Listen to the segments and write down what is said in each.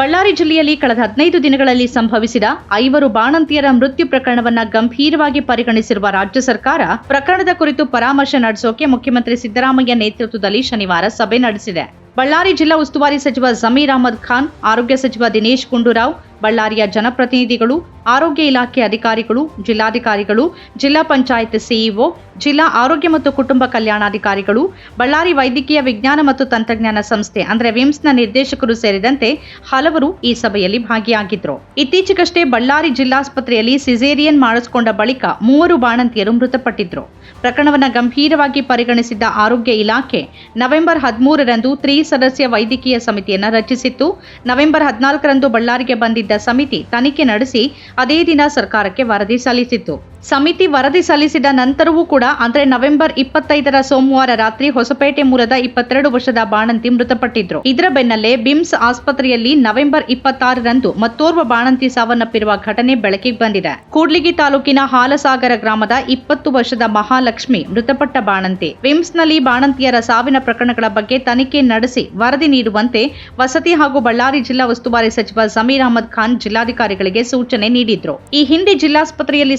ಬಳ್ಳಾರಿ ಜಿಲ್ಲೆಯಲ್ಲಿ ಕಳೆದ ಹದಿನೈದು ದಿನಗಳಲ್ಲಿ ಸಂಭವಿಸಿದ ಐವರು ಬಾಣಂತಿಯರ ಮೃತ್ಯು ಪ್ರಕರಣವನ್ನು ಗಂಭೀರವಾಗಿ ಪರಿಗಣಿಸಿರುವ ರಾಜ್ಯ ಸರ್ಕಾರ ಪ್ರಕರಣದ ಕುರಿತು ಪರಾಮರ್ಶೆ ನಡೆಸೋಕೆ ಮುಖ್ಯಮಂತ್ರಿ ಸಿದ್ದರಾಮಯ್ಯ ನೇತೃತ್ವದಲ್ಲಿ ಶನಿವಾರ ಸಭೆ ನಡೆಸಿದೆ. ಬಳ್ಳಾರಿ ಜಿಲ್ಲಾ ಉಸ್ತುವಾರಿ ಸಚಿವ ಜಮೀರ್ ಅಹಮದ್ ಖಾನ್, ಆರೋಗ್ಯ ಸಚಿವ ದಿನೇಶ್ ಗುಂಡೂರಾವ್ ಬಳ್ಳಾರಿಯ ಜನಪ್ರತಿನಿಧಿಗಳು, ಆರೋಗ್ಯ ಇಲಾಖೆ ಅಧಿಕಾರಿಗಳು, ಜಿಲ್ಲಾಧಿಕಾರಿಗಳು, ಜಿಲ್ಲಾ ಪಂಚಾಯತ್ ಸಿಇಒ, ಜಿಲ್ಲಾ ಆರೋಗ್ಯ ಮತ್ತು ಕುಟುಂಬ ಕಲ್ಯಾಣಾಧಿಕಾರಿಗಳು, ಬಳ್ಳಾರಿ ವೈದ್ಯಕೀಯ ವಿಜ್ಞಾನ ಮತ್ತು ತಂತ್ರಜ್ಞಾನ ಸಂಸ್ಥೆ, ಅಂದರೆ ವಿಮ್ಸ್ನ ನಿರ್ದೇಶಕರು ಸೇರಿದಂತೆ ಹಲವರು ಈ ಸಭೆಯಲ್ಲಿ ಭಾಗಿಯಾಗಿದ್ದರು ಇತ್ತೀಚೆಗಷ್ಟೇ ಬಳ್ಳಾರಿ ಜಿಲ್ಲಾಸ್ಪತ್ರೆಯಲ್ಲಿ ಸಿಸೇರಿಯನ್ ಮಾಡಿಸಿಕೊಂಡ ಬಳಿಕ ಮೂವರು ಬಾಣಂತಿಯರು ಮೃತಪಟ್ಟಿದ್ರು. ಪ್ರಕರಣವನ್ನು ಗಂಭೀರವಾಗಿ ಪರಿಗಣಿಸಿದ್ದ ಆರೋಗ್ಯ ಇಲಾಖೆ ನವೆಂಬರ್ ಹದಿಮೂರರಂದು ತ್ರಿಸದಸ್ಯ ವೈದ್ಯಕೀಯ ಸಮಿತಿಯನ್ನು ರಚಿಸಿತ್ತು. ನವೆಂಬರ್ ಹದಿನಾಲ್ಕರಂದು ಬಳ್ಳಾರಿಗೆ ಬಂದಿದ್ದ ಸಮಿತಿ ತನಿಖೆ ನಡೆಸಿ ಅದೇ ದಿನ ಸರ್ಕಾರಕ್ಕೆ ವರದಿ ಸಲ್ಲಿಸಿತ್ತು. ಸಮಿತಿ ವರದಿ ಸಲ್ಲಿಸಿದ ನಂತರವೂ ಕೂಡ, ಅಂದ್ರೆ ನವೆಂಬರ್ ಇಪ್ಪತ್ತೈದರ ಸೋಮವಾರ ರಾತ್ರಿ ಹೊಸಪೇಟೆ ಮೂಲದ ಇಪ್ಪತ್ತೆರಡು ವರ್ಷದ ಬಾಣಂತಿ ಮೃತಪಟ್ಟಿದ್ರು. ಇದರ ಬೆನ್ನಲ್ಲೇ ಬಿಮ್ಸ್ ಆಸ್ಪತ್ರೆಯಲ್ಲಿ ನವೆಂಬರ್ ಇಪ್ಪತ್ತಾರರಂದು ಮತ್ತೋರ್ವ ಬಾಣಂತಿ ಸಾವನ್ನಪ್ಪಿರುವ ಘಟನೆ ಬೆಳಕಿಗೆ ಬಂದಿದೆ. ಕೂಡ್ಲಿಗಿ ತಾಲೂಕಿನ ಹಾಲಸಾಗರ ಗ್ರಾಮದ ಇಪ್ಪತ್ತು ವರ್ಷದ ಮಹಾಲಕ್ಷ್ಮಿ ಮೃತಪಟ್ಟ ಬಾಣಂತಿ. ಬಿಮ್ಸ್ನಲ್ಲಿ ಬಾಣಂತಿಯರ ಸಾವಿನ ಪ್ರಕರಣಗಳ ಬಗ್ಗೆ ತನಿಖೆ ನಡೆಸಿ ವರದಿ ನೀಡುವಂತೆ ವಸತಿ ಹಾಗೂ ಬಳ್ಳಾರಿ ಜಿಲ್ಲಾ ಉಸ್ತುವಾರಿ ಸಚಿವ ಸಮೀರ್ ಅಹಮದ್ ಖಾನ್ ಜಿಲ್ಲಾಧಿಕಾರಿಗಳಿಗೆ ಸೂಚನೆ ನೀಡಿದ್ರು. ಈ ಹಿಂದೆ ಜಿಲ್ಲಾಸ್ಪತ್ರೆಯಲ್ಲಿ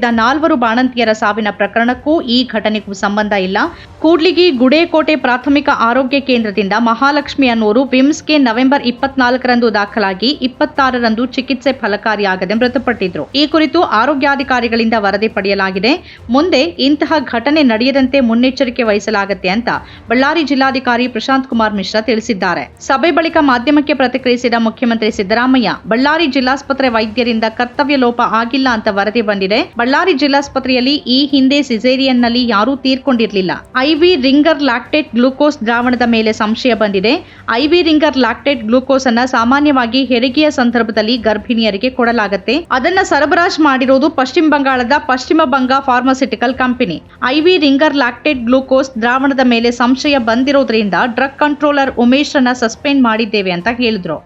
ಸಂಭವಿಸಿದ್ದ ನಾಲ್ವರು ಬಾಣಂತಿಯರ ಸಾವಿನ ಪ್ರಕರಣಕ್ಕೂ ಈ ಘಟನೆಗೂ ಸಂಬಂಧ ಇಲ್ಲ. ಕೂಡ್ಲಿಗಿ ಗುಡೇಕೋಟೆ ಪ್ರಾಥಮಿಕ ಆರೋಗ್ಯ ಕೇಂದ್ರದಿಂದ ಮಹಾಲಕ್ಷ್ಮಿ ಅನ್ನೋರು ವಿಮ್ಸ್ಗೆ ನವೆಂಬರ್ ಇಪ್ಪತ್ನಾಲ್ಕರಂದು ದಾಖಲಾಗಿ ಇಪ್ಪತ್ತಾರರಂದು ಚಿಕಿತ್ಸೆ ಫಲಕಾರಿಯಾಗದೆ ಮೃತಪಟ್ಟಿದ್ರು. ಈ ಕುರಿತು ಆರೋಗ್ಯಾಧಿಕಾರಿಗಳಿಂದ ವರದಿ ಪಡೆಯಲಾಗಿದೆ. ಮುಂದೆ ಇಂತಹ ಘಟನೆ ನಡೆಯದಂತೆ ಮುನ್ನೆಚ್ಚರಿಕೆ ವಹಿಸಲಾಗುತ್ತೆ ಅಂತ ಬಳ್ಳಾರಿ ಜಿಲ್ಲಾಧಿಕಾರಿ ಪ್ರಶಾಂತ್ ಕುಮಾರ್ ಮಿಶ್ರಾ ತಿಳಿಸಿದ್ದಾರೆ. ಸಭೆ ಬಳಿಕ ಮಾಧ್ಯಮಕ್ಕೆ ಪ್ರತಿಕ್ರಿಯಿಸಿದ ಮುಖ್ಯಮಂತ್ರಿ ಸಿದ್ದರಾಮಯ್ಯ, ಬಳ್ಳಾರಿ ಜಿಲ್ಲಾಸ್ಪತ್ರೆ ವೈದ್ಯರಿಂದ ಕರ್ತವ್ಯ ಲೋಪ ಆಗಿಲ್ಲ ಅಂತ ವರದಿ ಬಂದಿದೆ. ಬಳ್ಳಾರಿ ಜಿಲ್ಲಾಸ್ಪತ್ರೆಯಲ್ಲಿ ಈ ಹಿಂದೆ ಸಿಸೇರಿಯನ್ನಲ್ಲಿ ಯಾರೂ ತೀರ್ಕೊಂಡಿರಲಿಲ್ಲ. ಐವಿ ರಿಂಗರ್ ಲ್ಯಾಕ್ಟೇಟ್ ಗ್ಲೂಕೋಸ್ ದ್ರಾವಣದ ಮೇಲೆ ಸಂಶಯ ಬಂದಿದೆ. ಐವಿ ರಿಂಗರ್ ಲ್ಯಾಕ್ಟೇಟ್ ಗ್ಲೂಕೋಸ್ ಅನ್ನ ಸಾಮಾನ್ಯವಾಗಿ ಹೆರಿಗೆಯ ಸಂದರ್ಭದಲ್ಲಿ ಗರ್ಭಿಣಿಯರಿಗೆ ಕೊಡಲಾಗುತ್ತೆ. ಅದನ್ನ ಸರಬರಾಜು ಮಾಡಿರೋದು ಪಶ್ಚಿಮ ಬಂಗಾಳದ Paschim Banga pharmaceutical company. IV Ringer lactate glucose ದ್ರಾವಣದ ಮೇಲೆ ಸಂಶಯ ಬಂದಿರೋದ್ರಿಂದ ಡ್ರಗ್ ಕಂಟ್ರೋಲರ್ ಉಮೇಶ್ ಅನ್ನ ಸಸ್ಪೆಂಡ್ ಮಾಡಿದ್ದೇವೆ ಅಂತ ಹೇಳಿದ್ರು.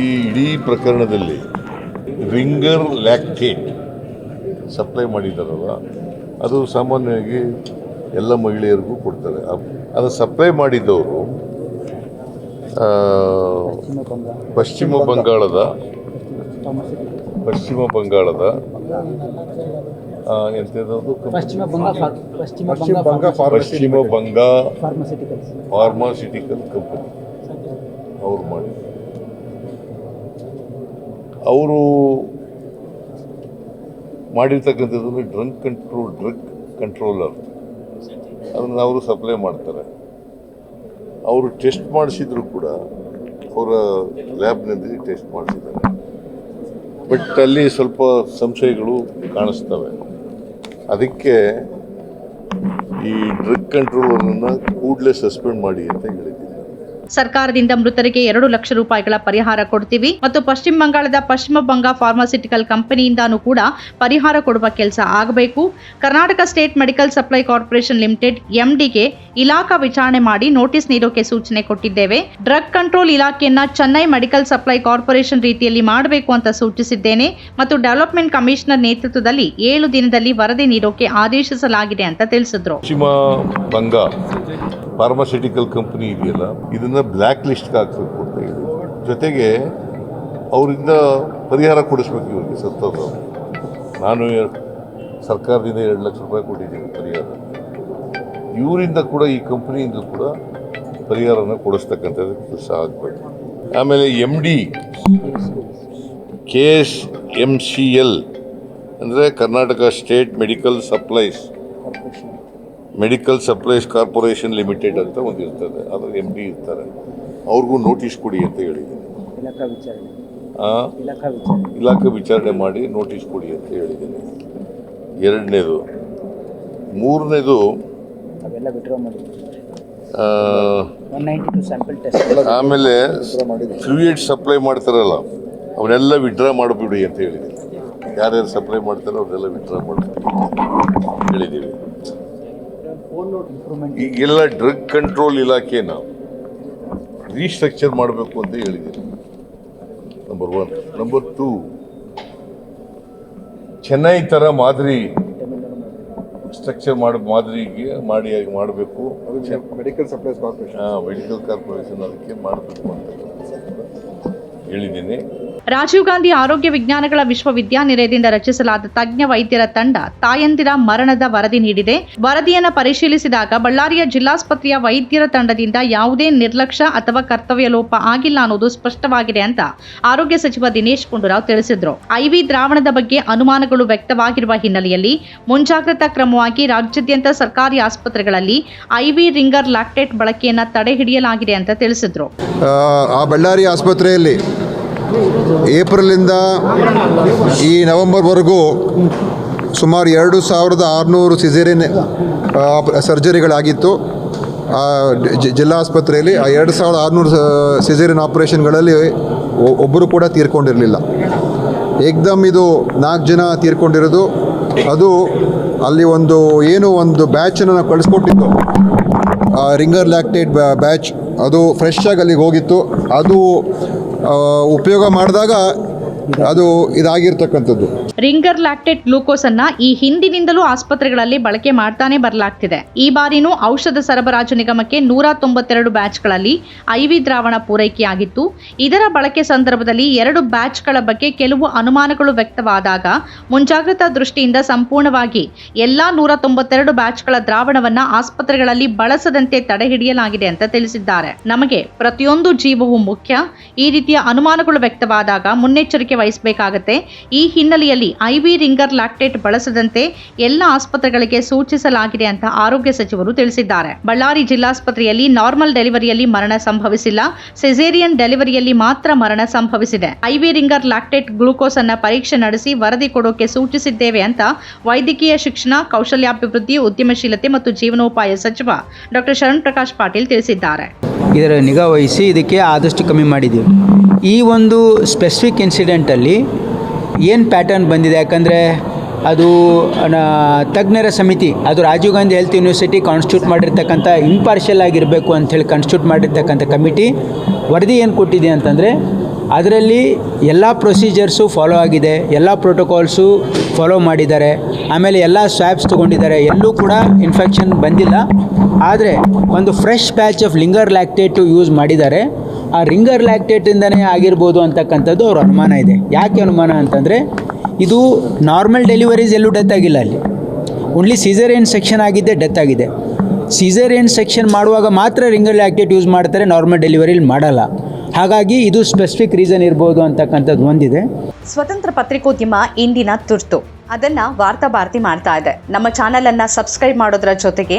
ಈ ಇಡೀ ಪ್ರಕರಣದಲ್ಲಿ ರಿಂಗರ್ ಲ್ಯಾಕ್ಟೇಟ್ ಸಪ್ಲೈ ಮಾಡಿದಾರಲ್ಲ ಅದು ಸಾಮಾನ್ಯವಾಗಿ ಎಲ್ಲ ಮಹಿಳೆಯರಿಗೂ ಕೊಡ್ತಾರೆ. ಅದು ಸಪ್ಲೈ ಮಾಡಿದ್ದವರು ಪಶ್ಚಿಮ ಬಂಗಾಳದ ಪಶ್ಚಿಮ ಬಂಗಾಳದ ಪಶ್ಚಿಮ ಬಂಗಾ ಪಶ್ಚಿಮ ಬಂಗ ಫಾರ್- ಪಶ್ಚಿಮ ಬಂಗ ಫಾರ್ಮಸ್ಯೂಟಿಕಲ್ಸ್ ಫಾರ್ಮಾಸ್ಯೂಟಿಕಲ್ ಕಂಪನಿ. ಅವರು ಮಾಡಿ ಅವರು ಮಾಡಿರ್ತಕ್ಕಂಥದ್ದು ಡ್ರಂಕ್ ಕಂಟ್ರೋಲ್ ಡ್ರಗ್ ಕಂಟ್ರೋಲರ್ ಅದನ್ನು ಅವರು ಸಪ್ಲೈ ಮಾಡ್ತಾರೆ. ಅವರು ಟೆಸ್ಟ್ ಮಾಡಿಸಿದ್ರು ಕೂಡ ಅವರ ಲ್ಯಾಬ್ನಲ್ಲಿ ಟೆಸ್ಟ್ ಮಾಡಿಸಿದ್ದಾರೆ. ಬಟ್ ಅಲ್ಲಿ ಸ್ವಲ್ಪ ಸಂಶಯಗಳು ಕಾಣಿಸ್ತವೆ. ಅದಕ್ಕೆ ಈ ಡ್ರಗ್ ಕಂಟ್ರೋಲರನ್ನು ಕೂಡಲೇ ಸಸ್ಪೆಂಡ್ ಮಾಡಿ ಅಂತ ಹೇಳಿದ್ದೀನಿ ಸರ್ಕಾರದಿಂದ ಮೃತರಿಗೆ ಎರಡು ಲಕ್ಷ ರೂಪಾಯಿಗಳ ಪರಿಹಾರ ಕೊಡ್ತೀವಿ. ಮತ್ತು ಪಶ್ಚಿಮ ಬಂಗಾಳದ ಪಶ್ಚಿಮ ಬಂಗ ಫಾರ್ಮಾಸ್ಯೂಟಿಕಲ್ ಕಂಪನಿಯಿಂದಾನೂ ಕೂಡ ಪರಿಹಾರ ಕೊಡುವ ಕೆಲಸ ಆಗಬೇಕು. Karnataka state medical supply corporation limited, ಎಂಡಿಗೆ ಇಲಾಖಾ ವಿಚಾರಣೆ ಮಾಡಿ ನೋಟಿಸ್ ನೀಡೋಕೆ ಸೂಚನೆ ಕೊಟ್ಟಿದ್ದೇವೆ. ಡ್ರಗ್ ಕಂಟ್ರೋಲ್ ಇಲಾಖೆಯನ್ನ ಚೆನ್ನೈ ಮೆಡಿಕಲ್ ಸಪ್ಲೈ ಕಾರ್ಪೊರೇಷನ್ ರೀತಿಯಲ್ಲಿ ಮಾಡಬೇಕು ಅಂತ ಸೂಚಿಸಿದ್ದೇನೆ. ಮತ್ತು ಡೆವಲಪ್ಮೆಂಟ್ ಕಮಿಷನರ್ ನೇತೃತ್ವದಲ್ಲಿ ಏಳು ದಿನದಲ್ಲಿ ವರದಿ ನೀಡೋಕೆ ಆದೇಶಿಸಲಾಗಿದೆ ಅಂತ ತಿಳಿಸಿದ್ರು. ಪಶ್ಚಿಮ ಬಂಗ ಫಾರ್ಮಾಸ್ಯೂಟಿಕಲ್ ಕಂಪ್ನಿ ಇದೆಯಲ್ಲ, ಇದನ್ನ ಬ್ಲ್ಯಾಕ್ ಲಿಸ್ಟ್ಗೆ ಹಾಕಬೇಕು ಅಂತ ಹೇಳಿ. ಜೊತೆಗೆ ಅವರಿಂದ ಪರಿಹಾರ ಕೊಡಿಸ್ಬೇಕು ಇವರಿಗೆ ಸತ್ತೋದು ನಾನು ಸರ್ಕಾರದಿಂದ ಎರಡು ಲಕ್ಷ ರೂಪಾಯಿ ಕೊಟ್ಟಿದ್ದೀನಿ ಪರಿಹಾರ. ಇವರಿಂದ ಕೂಡ ಈ ಕಂಪ್ನಿಯಿಂದ ಕೂಡ ಪರಿಹಾರನ ಕೊಡಿಸ್ತಕ್ಕಂಥದ್ದು ಕೆಲಸ ಆಗಬೇಕು. ಆಮೇಲೆ M D K S M C L ಅಂದರೆ Karnataka state medical supplies medical supplies corporation limited ಅಂತ ಒಂದು ಇರ್ತದೆ. ಅದ್ರ ಎಂ ಡಿ ಇರ್ತಾರೆ. ಅವ್ರಿಗೂ ನೋಟಿಸ್ ಕೊಡಿ ಅಂತ ಹೇಳಿದ್ದೀನಿ. ಇಲಾಖಾ ವಿಚಾರಣೆ. ಮಾಡಿ ನೋಟಿಸ್ ಕೊಡಿ ಅಂತ ಹೇಳಿದ್ದೀನಿ. ಎರಡನೇದು. ಮೂರನೇದು ಆಮೇಲೆ ಫ್ಲೂಯಿಡ್ ಸಪ್ಲೈ ಮಾಡ್ತಾರಲ್ಲ ಅವನ್ನೆಲ್ಲ ವಿಡ್ರಾ ಮಾಡಿಬಿಡಿ ಅಂತ ಹೇಳಿದ್ದೀನಿ. ಯಾರ್ಯಾರು ಸಪ್ಲೈ ಮಾಡ್ತಾರೋ ಅವನ್ನೆಲ್ಲ ವಿಡ್ರಾ ಮಾಡಿ ಹೇಳಿದ್ದೀವಿ. ಈಗೆಲ್ಲ ಡ್ರಗ್ ಕಂಟ್ರೋಲ್ ಇಲಾಖೆನ ರೀಸ್ಟ್ರಕ್ಚರ್ ಮಾಡಬೇಕು ಅಂತ ಹೇಳಿದ್ದೀನಿ number one number two Chennai ಥರ ಮಾದರಿ ಸ್ಟ್ರಕ್ಚರ್ ಮಾಡಿ ಮಾದರಿಗೆ ಮಾಡಿ ಮಾಡಬೇಕು. Medical supplies corporation medical corporation ಅದಕ್ಕೆ ಮಾಡಬೇಕು ಅಂತ ಹೇಳಿದ್ದೀನಿ. ರಾಜೀವ್ ಗಾಂಧಿ ಆರೋಗ್ಯ ವಿಜ್ಞಾನಗಳ ವಿಶ್ವವಿದ್ಯಾನಿಲಯದಿಂದ ರಚಿಸಲಾದ ತಜ್ಞ ವೈದ್ಯರ ತಂಡ ತಾಯಂದಿರ ಮರಣದ ವರದಿ ನೀಡಿದೆ. ವರದಿಯನ್ನು ಪರಿಶೀಲಿಸಿದಾಗ ಬಳ್ಳಾರಿಯ ಜಿಲ್ಲಾಸ್ಪತ್ರೆಯ ವೈದ್ಯರ ತಂಡದಿಂದ ಯಾವುದೇ ನಿರ್ಲಕ್ಷ್ಯ ಅಥವಾ ಕರ್ತವ್ಯ ಲೋಪ ಆಗಿಲ್ಲ ಅನ್ನೋದು ಸ್ಪಷ್ಟವಾಗಿದೆ ಅಂತ ಆರೋಗ್ಯ ಸಚಿವ ದಿನೇಶ್ ಗುಂಡೂರಾವ್ ತಿಳಿಸಿದ್ರು. ಐವಿ ದ್ರಾವಣದ ಬಗ್ಗೆ ಅನುಮಾನಗಳು ವ್ಯಕ್ತವಾಗಿರುವ ಹಿನ್ನೆಲೆಯಲ್ಲಿ ಮುಂಜಾಗ್ರತಾ ಕ್ರಮವಾಗಿ ರಾಜ್ಯಾದ್ಯಂತ ಸರ್ಕಾರಿ ಆಸ್ಪತ್ರೆಗಳಲ್ಲಿ ಐವಿ ರಿಂಗರ್ ಲ್ಯಾಕ್ಟೇಟ್ ಬಳಕೆಯನ್ನು ತಡೆ ಹಿಡಿಯಲಾಗಿದೆ ಅಂತ ತಿಳಿಸಿದ್ರು. ಆ, ಬಳ್ಳಾರಿ ಆಸ್ಪತ್ರೆಯಲ್ಲಿ ಏಪ್ರಿಲಿಂದ ಈ ನವೆಂಬರ್ವರೆಗೂ ಸುಮಾರು ಎರಡು ಸಾವಿರದ ಆರುನೂರು ಸಿಸೇರಿಯನ್ ಸರ್ಜರಿಗಳಾಗಿತ್ತು. ಜಿಲ್ಲಾ ಆಸ್ಪತ್ರೆಯಲ್ಲಿ ಆ ಎರಡು ಸಾವಿರದ ಆರುನೂರು ಸಿಸೇರಿಯನ್ ಆಪ್ರೇಷನ್ಗಳಲ್ಲಿ ಒಬ್ಬರು ಕೂಡ ತೀರ್ಕೊಂಡಿರಲಿಲ್ಲ. ಏಕ್ದಮ್ ಇದು ನಾಲ್ಕು ಜನ ತೀರ್ಕೊಂಡಿರೋದು. ಅದು ಅಲ್ಲಿ ಒಂದು, ಏನು ಒಂದು ಬ್ಯಾಚನ್ನು ನಾವು ಕಳಿಸ್ಕೊಟ್ಟಿದ್ದು ರಿಂಗರ್ ಲ್ಯಾಕ್ಟೇಟ್ ಬ್ಯಾಚ್ ಅದು ಫ್ರೆಶ್ ಆಗಿ ಅಲ್ಲಿಗೆ ಹೋಗಿತ್ತು. ಅದು ಉಪಯೋಗ ಮಾಡಿದಾಗ ಅದು ಇದಾಗಿರ್ತಕ್ಕಂಥದ್ದು. ರಿಂಗರ್ ಲ್ಯಾಕ್ಟೇಟ್ ಗ್ಲೂಕೋಸ್ ಅನ್ನ ಈ ಹಿಂದಿನಿಂದಲೂ ಆಸ್ಪತ್ರೆಗಳಲ್ಲಿ ಬಳಕೆ ಮಾಡ್ತಾನೆ ಬರಲಾಗ್ತಿದೆ. ಈ ಬಾರಿನೂ ಔಷಧ ಸರಬರಾಜು ನಿಗಮಕ್ಕೆ ನೂರ ತೊಂಬತ್ತೆರಡು ಬ್ಯಾಚ್ಗಳಲ್ಲಿ ಐವಿ ದ್ರಾವಣ ಪೂರೈಕೆಯಾಗಿತ್ತು ಇದರ ಬಳಕೆ ಸಂದರ್ಭದಲ್ಲಿ ಎರಡು ಬ್ಯಾಚ್ಗಳ ಬಗ್ಗೆ ಕೆಲವು ಅನುಮಾನಗಳು ವ್ಯಕ್ತವಾದಾಗ ಮುಂಜಾಗ್ರತಾ ದೃಷ್ಟಿಯಿಂದ ಸಂಪೂರ್ಣವಾಗಿ ಎಲ್ಲಾ ನೂರ ತೊಂಬತ್ತೆರಡು ಬ್ಯಾಚ್ಗಳ ದ್ರಾವಣವನ್ನ ಆಸ್ಪತ್ರೆಗಳಲ್ಲಿ ಬಳಸದಂತೆ ತಡೆ ಹಿಡಿಯಲಾಗಿದೆ ಅಂತ ತಿಳಿಸಿದ್ದಾರೆ. ನಮಗೆ ಪ್ರತಿಯೊಂದು ಜೀವವು ಮುಖ್ಯ. ಈ ರೀತಿಯ ಅನುಮಾನಗಳು ವ್ಯಕ್ತವಾದಾಗ ಮುನ್ನೆಚ್ಚರಿಕೆ ವಹಿಸಬೇಕಾಗತ್ತೆ. ಈ ಹಿನ್ನೆಲೆಯಲ್ಲಿ ಐವಿ ರಿಂಗರ್ ಲ್ಯಾಕ್ಟೇಟ್ ಬಳಸದಂತೆ ಎಲ್ಲ ಆಸ್ಪತ್ರೆಗಳಿಗೆ ಸೂಚಿಸಲಾಗಿದೆ ಅಂತ ಆರೋಗ್ಯ ಸಚಿವರು ತಿಳಿಸಿದ್ದಾರೆ. ಬಳ್ಳಾರಿ ಜಿಲ್ಲಾಸ್ಪತ್ರೆಯಲ್ಲಿ ನಾರ್ಮಲ್ ಡೆಲಿವರಿಯಲ್ಲಿ ಮರಣ ಸಂಭವಿಸಿಲ್ಲ. ಸೆಸೇರಿಯನ್ ಡೆಲಿವರಿಯಲ್ಲಿ ಮಾತ್ರ ಮರಣ ಸಂಭವಿಸಿದೆ. ಐವಿ ರಿಂಗರ್ ಲ್ಯಾಕ್ಟೇಟ್ ಗ್ಲೂಕೋಸ್ ಅನ್ನ ಪರೀಕ್ಷೆ ನಡೆಸಿ ವರದಿ ಕೊಡೋಕೆ ಸೂಚಿಸಿದ್ದೇವೆ ಅಂತ ವೈದ್ಯಕೀಯ ಶಿಕ್ಷಣ, ಕೌಶಲ್ಯಾಭಿವೃದ್ಧಿ, ಉದ್ಯಮಶೀಲತೆ ಮತ್ತು ಜೀವನೋಪಾಯ ಸಚಿವ ಡಾಕ್ಟರ್ ಶರಣ್ ಪ್ರಕಾಶ್ ಪಾಟೀಲ್ ತಿಳಿಸಿದ್ದಾರೆ. ಇದರ ನಿಗಾ ವಹಿಸಿ ಇದಕ್ಕೆ ಆದಷ್ಟು ಕಮ್ಮಿ ಮಾಡಿದ್ದೀವಿ. ಈ ಒಂದು ಸ್ಪೆಸಿಫಿಕ್ ಇನ್ಸಿಡೆಂಟಲ್ಲಿ ಏನು ಪ್ಯಾಟರ್ನ್ ಬಂದಿದೆ? ಯಾಕಂದರೆ ಅದು ತಜ್ಞರ ಸಮಿತಿ, ಅದು Rajiv Gandhi health university constitute ಮಾಡಿರ್ತಕ್ಕಂಥ ಇಂಪಾರ್ಷಿಯಲ್ ಆಗಿರಬೇಕು ಅಂಥೇಳಿ ಕಾನ್ಸ್ಟಿಟ್ಯೂಟ್ ಮಾಡಿರ್ತಕ್ಕಂಥ ಕಮಿಟಿ ವರದಿ ಏನು ಕೊಟ್ಟಿದೆ ಅಂತಂದರೆ, ಅದರಲ್ಲಿ ಎಲ್ಲ ಪ್ರೊಸೀಜರ್ಸು ಫಾಲೋ ಆಗಿದೆ, ಎಲ್ಲ ಪ್ರೋಟೋಕಾಲ್ಸು ಫಾಲೋ ಮಾಡಿದ್ದಾರೆ, ಆಮೇಲೆ ಎಲ್ಲ ಸ್ವ್ಯಾಬ್ಸ್ ತೊಗೊಂಡಿದ್ದಾರೆ, ಎಲ್ಲೂ ಕೂಡ ಇನ್ಫೆಕ್ಷನ್ ಬಂದಿಲ್ಲ. ಆದರೆ ಒಂದು fresh batch of Ringer lactate use ಮಾಡಿದ್ದಾರೆ. ಆ ರಿಂಗರ್ ಲ್ಯಾಕ್ಟೇಟಿಂದನೇ ಆಗಿರ್ಬೋದು ಅಂತಕ್ಕಂಥದ್ದು ಅವ್ರ ಅನುಮಾನ ಇದೆ. ಯಾಕೆ ಅನುಮಾನ ಅಂತಂದರೆ ಇದು ನಾರ್ಮಲ್ ಡೆಲಿವರೀಸ್ ಎಲ್ಲೂ ಡೆತ್ ಆಗಿಲ್ಲ ಅಲ್ಲಿ. ಓನ್ಲಿ ಸೀಸರಿಯನ್ ಸೆಕ್ಷನ್ ಆಗಿದ್ದೆ ಡೆತ್ ಆಗಿದೆ. ಸೀಸರಿಯನ್ ಸೆಕ್ಷನ್ ಮಾಡುವಾಗ ಮಾತ್ರ ರಿಂಗರ್ ಲ್ಯಾಕ್ಟೇಟ್ ಯೂಸ್ ಮಾಡ್ತಾರೆ ನಾರ್ಮಲ್ ಡೆಲಿವರಿಲಿ ಮಾಡಲ್ಲ. ಹಾಗಾಗಿ ಇದು ಸ್ಪೆಸಿಫಿಕ್ ರೀಸನ್ ಇರ್ಬೋದು ಅಂತಕ್ಕಂಥದ್ದು ಒಂದಿದೆ. ಸ್ವತಂತ್ರ ಪತ್ರಿಕೋದ್ಯಮ ಇಂದಿನ ತುರ್ತು. ಅದನ್ನ ವಾರ್ತಾ ಭಾರತಿ ಮಾಡ್ತಾ ಇದೆ. ನಮ್ಮ ಚಾನಲನ್ನು ಸಬ್ಸ್ಕ್ರೈಬ್ ಮಾಡೋದ್ರ ಜೊತೆಗೆ